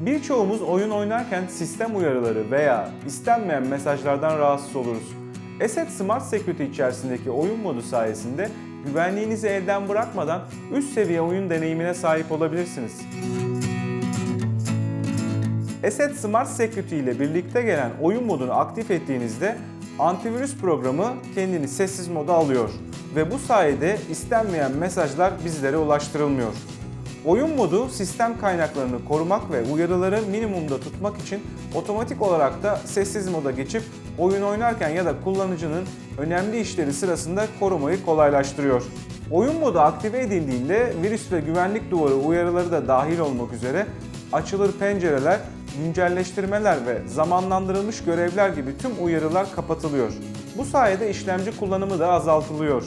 Birçoğumuz oyun oynarken sistem uyarıları veya istenmeyen mesajlardan rahatsız oluruz. Asset Smart Security içerisindeki oyun modu sayesinde güvenliğinizi elden bırakmadan üst seviye oyun deneyimine sahip olabilirsiniz. Asset Smart Security ile birlikte gelen oyun modunu aktif ettiğinizde antivirüs programı kendini sessiz moda alıyor ve bu sayede istenmeyen mesajlar bizlere ulaştırılmıyor. Oyun modu sistem kaynaklarını korumak ve uyarıları minimumda tutmak için otomatik olarak da sessiz moda geçip oyun oynarken ya da kullanıcının önemli işleri sırasında korumayı kolaylaştırıyor. Oyun modu aktive edildiğinde virüs ve güvenlik duvarı uyarıları da dahil olmak üzere açılır pencereler, güncelleştirmeler ve zamanlandırılmış görevler gibi tüm uyarılar kapatılıyor. Bu sayede işlemci kullanımı da azaltılıyor.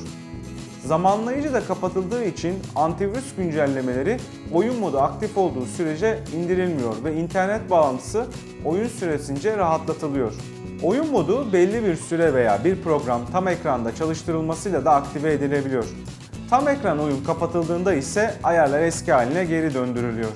Zamanlayıcı da kapatıldığı için antivirüs güncellemeleri oyun modu aktif olduğu sürece indirilmiyor ve internet bağlantısı oyun süresince rahatlatılıyor. Oyun modu belli bir süre veya bir program tam ekranda çalıştırılmasıyla da aktive edilebiliyor. Tam ekran oyun kapatıldığında ise ayarlar eski haline geri döndürülüyor.